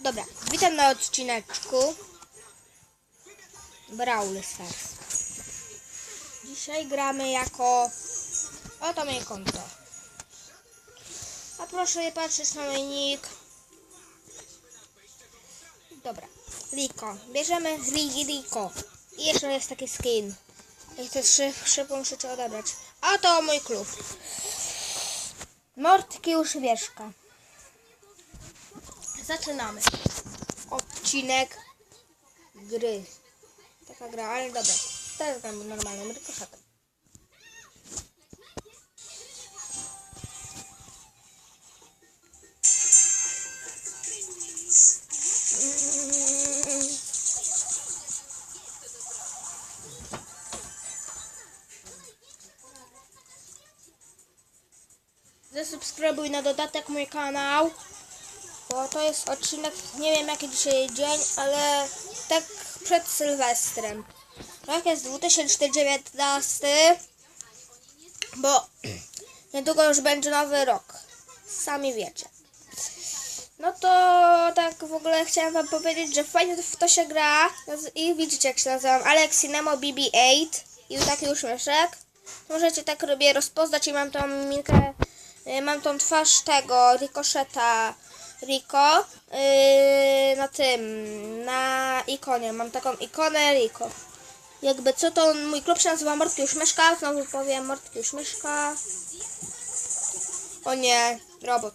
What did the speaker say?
Dobra, witam na odcineczku Brawl Stars. Dzisiaj gramy jako... Oto moje konto. A proszę nie patrzeć na mój nick. Dobra, Liko. Bierzemy Liko. I jeszcze jest taki skin. Jak to szy, szybko muszę to odebrać. A to mój klub. Mortki Uszwieszka. Zaczynamy. Odcinek gry. Taka gra, ale dobra. Teraz gram normalnym rykoszetem. Zasubskrybuj na dodatek mój kanał. Bo to jest odcinek, nie wiem jaki dzisiaj dzień, ale tak przed Sylwestrem. Rok jest 2019, bo niedługo już będzie nowy rok. Sami wiecie. No to tak w ogóle chciałam wam powiedzieć, że fajnie w to się gra. I widzicie jak się nazywam Alexinemo BB8 i taki uśmieszek. Możecie tak robię rozpoznać i mam tą minkę, y, mam tą twarz tego rikoszeta Rico yy, na tym, na ikonie. Mam taką ikonę Rico. Jakby co to mój klub się nazywa Mordki Uśmieszka. Znowu powiem Mordki Uśmieszka. O nie, robot.